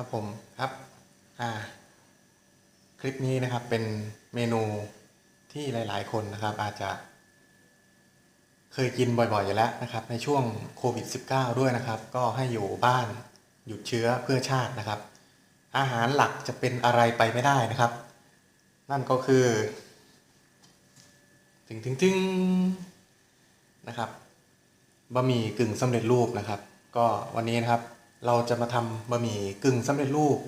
ครับผมครับอ่าคลิปนี้นะครับเป็นเมนูที่หลาย ๆ คนนะครับ อาจจะ เคยกินบ่อยๆอยู่แล้วนะครับ ในช่วงโควิด -19 ด้วยนะครับ ก็ให้อยู่บ้านหยุดเชื้อเพื่อชาตินะครับ อาหารหลักจะเป็นอะไรไปไม่ได้นะครับ นั่นก็คือถึงถึงถึงนะครับบะหมี่กึ่งสำเร็จรูปนะครับ ก็วันนี้นะครับ เราจะมาทำบะหมี่กึ่งสำเร็จรูป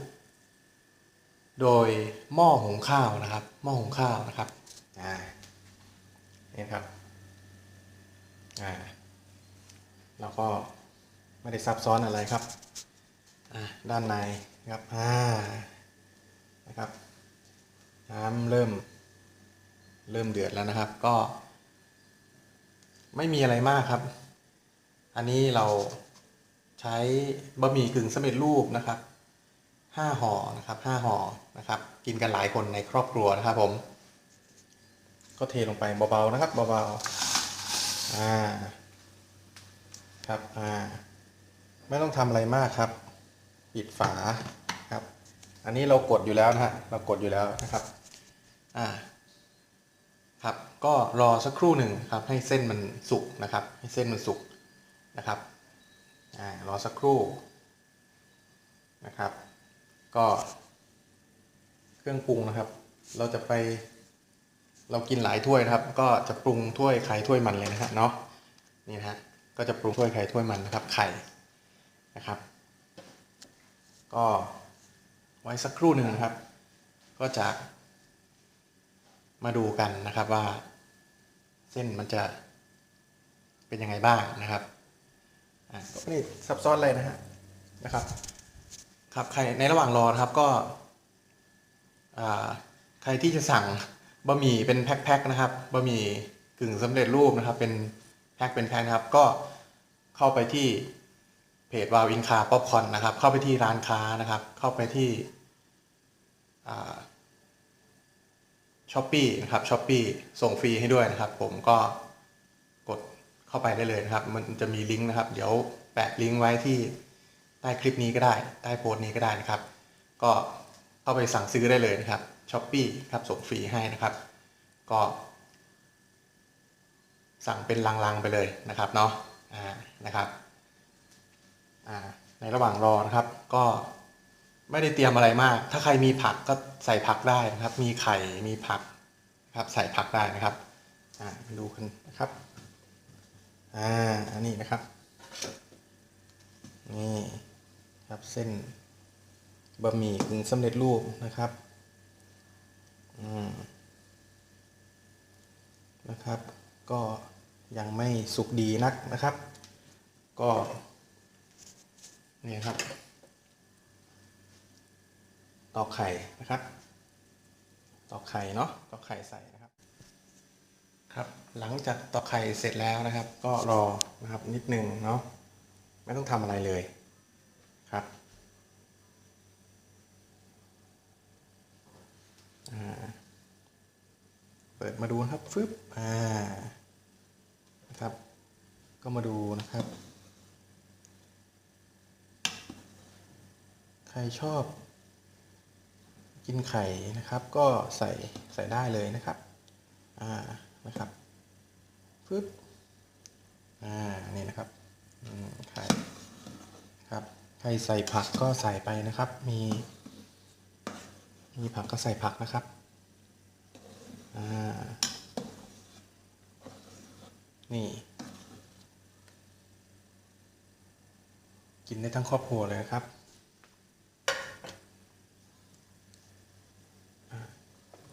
โดยหม้อหุงข้าวนะครับ หม้อหุงข้าวนะครับอ่านี่ครับอ่าเราก็ไม่ได้ซับซ้อนอะไรครับอ่าด้านในครับอ่านะครับน้ำเริ่ม เริ่มเดือดแล้วนะครับ ก็ ไม่มีอะไรมากครับ อันนี้เรา ใช้บะหมี่กึ่งสำเร็จรูปนะครับห้าห่อนะครับห้าห่อนะครับ กินกันหลายคนในครอบครัวนะครับผม ก็เทลงไปเบาๆนะครับเบาๆอ่าครับอ่าไม่ต้องทำอะไรมากครับ ปิดฝาครับ อันนี้เรากดอยู่แล้วนะฮะเรากดอยู่แล้วนะครับอ่าครับก็รอสักครู่หนึ่งครับให้เส้นมันสุกนะครับ ให้เส้นมันสุกนะครับ รอสักครู่นะครับ ก็เครื่องปรุงนะครับ เราจะไปเรากินหลายถ้วยนะครับ ก็จะปรุงถ้วยใครถ้วยมันเลยนะฮะเนาะนี่นะฮะก็จะปรุงถ้วยใครถ้วยมันนะครับ ไข่นะครับ ก็ไว้สักครู่หนึ่งนะครับ ก็จะมาดูกันนะครับว่า เส้นมันจะเป็นยังไงบ้างนะครับ ไม่ได้ซับซ้อนอะไรนะฮะนะครับ ครับใครในระหว่างรอนะครับก็อ่าใครที่จะสั่งบะหมี่เป็นแพ็คๆนะครับบะหมี่กึ่งสำเร็จรูปนะครับ เป็นแพ็คเป็นแพ็คนะครับ ก็เข้าไปที่เพจวาวอินคาป๊อปคอนนะครับ เข้าไปที่ร้านค้านะครับ เข้าไปที่อ่าช้อปปีนะครับช้อปปีส่งฟรีให้ด้วยนะครับ ผมก็กด เข้าไปได้เลยนะครับ มันจะมีลิงก์นะครับ เดี๋ยวแปะลิงก์ไว้ที่ใต้คลิปนี้ก็ได้ ใต้โพสต์นี้ก็ได้นะครับ ก็เข้าไปสั่งซื้อได้เลยนะครับช้อปปีครับส่งฟรีให้นะครับ ก็ สั่งเป็นลังๆไปเลยนะครับเนาะอ่านะครับอ่าในระหว่างรอนะครับ ก็ไม่ได้เตรียมอะไรมาก ถ้าใครมีผักก็ใส่ผักได้นะครับ มีไข่มีผักครับใส่ผักได้นะครับอ่ามาดูกันนะครับ อ่า อันนี้นะครับ นี่ครับเส้นบะหมี่กึ่งสำเร็จรูปนะครับอืมนะครับ ก็ยังไม่สุกดีนักนะครับ ก็ นี่ครับ ตอกไข่นะครับ ตอกไข่เนาะ ตอกไข่ใส่ ครับหลังจากตอกไข่เสร็จแล้วนะครับ ก็รอนะครับนิดนึงเนาะไม่ต้องทำอะไรเลยครับเปิดมาดูครับฟึบอ่านะครับก็มาดูนะครับ ใครชอบ กินไข่นะครับ ก็ใส่ใส่ได้เลยนะครับอ่า นะครับปึ๊บอ่านี่นะครับอืมไข่ครับใครใส่ผักก็ใส่ไปนะครับ มี มีผักก็ใส่ผักนะครับอ่านี่ กินได้ทั้งครอบครัวเลยนะครับ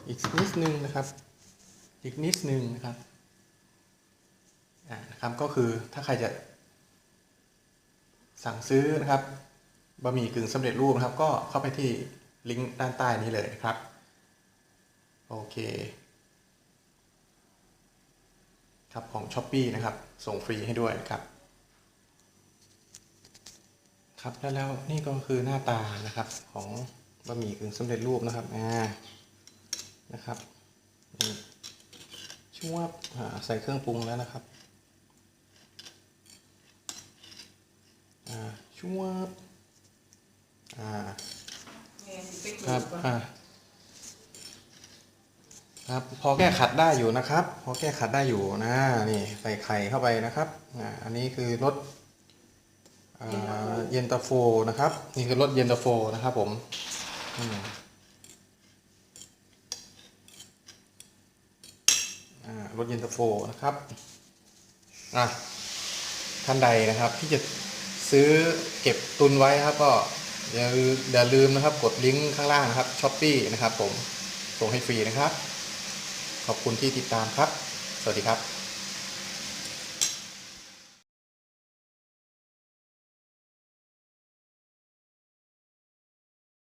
อีกนิดนึงนะครับ อีกนิดนึงนะครับอ่านะครับก็คือถ้าใครจะสั่งซื้อนะครับบะหมี่กึ่งสำเร็จรูปนะครับ ก็เข้าไปที่ลิงก์ด้านใต้นี้เลยนะครับ โอเคครับของ s h อ p e e นะครับ ส่งฟรีให้ด้วยครับ ครับแล้วแล้วนี่ก็คือหน้าตานะครับของบะหมี่กึ่งสำเร็จรูปนะครับอ่านะครับนี่ ช่วบอ่าใส่เครื่องปรุงแล้วนะครับอ่าช่วบอ่าแม่สิไปครับก่อนอ่าครับ พอแก้ขัดได้อยู่นะครับ พอแก้ขัดได้อยู่นะนี่ใส่ไข่เข้าไปนะครับอ่าอันนี้คือรสอ่าเย็นตาโฟนะครับ นี่คือรสเย็นตาโฟนะครับผมอืมอ่า รถเย็นตาโฟนะครับอะท่านใดนะครับที่จะซื้อเก็บตุนไว้ครับก็อย่าอย่าลืมนะครับกดลิงก์ข้างล่างนะครับช้อปปีนะครับผมส่งให้ฟรีนะครับ ขอบคุณที่ติดตามครับ สวัสดีครับ